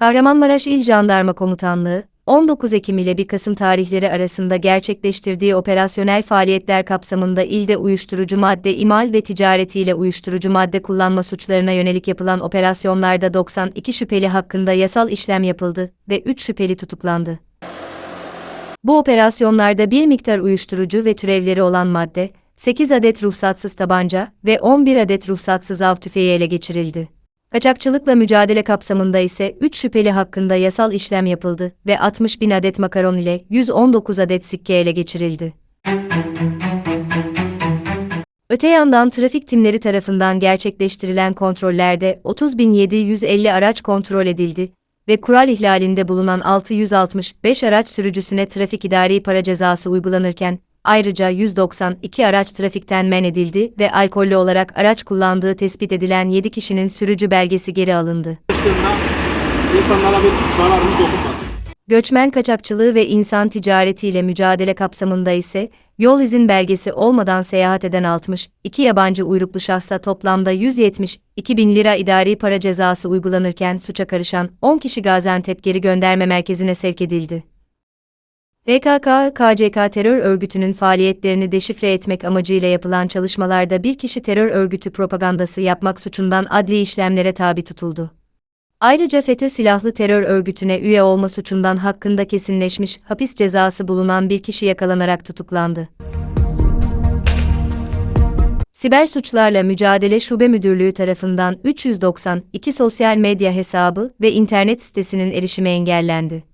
Kahramanmaraş İl Jandarma Komutanlığı, 19 Ekim ile 1 Kasım tarihleri arasında gerçekleştirdiği operasyonel faaliyetler kapsamında ilde uyuşturucu madde imal ve ticaretiyle uyuşturucu madde kullanma suçlarına yönelik yapılan operasyonlarda 92 şüpheli hakkında yasal işlem yapıldı ve 3 şüpheli tutuklandı. Bu operasyonlarda bir miktar uyuşturucu ve türevleri olan madde, 8 adet ruhsatsız tabanca ve 11 adet ruhsatsız av tüfeği ele geçirildi. Kaçakçılıkla mücadele kapsamında ise 3 şüpheli hakkında yasal işlem yapıldı ve 60 bin adet makaron ile 119 adet sikke ele geçirildi. Öte yandan trafik timleri tarafından gerçekleştirilen kontrollerde 30.750 araç kontrol edildi ve kural ihlalinde bulunan 665 araç sürücüsüne trafik idari para cezası uygulanırken, ayrıca 192 araç trafikten men edildi ve alkollü olarak araç kullandığı tespit edilen 7 kişinin sürücü belgesi geri alındı. Göçmen kaçakçılığı ve insan ticaretiyle mücadele kapsamında ise yol izin belgesi olmadan seyahat eden 60, iki yabancı uyruklu şahsa toplamda 172 bin lira idari para cezası uygulanırken suça karışan 10 kişi Gaziantep geri gönderme merkezine sevk edildi. PKK, KCK terör örgütünün faaliyetlerini deşifre etmek amacıyla yapılan çalışmalarda bir kişi terör örgütü propagandası yapmak suçundan adli işlemlere tabi tutuldu. Ayrıca FETÖ silahlı terör örgütüne üye olma suçundan hakkında kesinleşmiş hapis cezası bulunan bir kişi yakalanarak tutuklandı. Siber Suçlarla Mücadele Şube Müdürlüğü tarafından 392 sosyal medya hesabı ve internet sitesinin erişimi engellendi.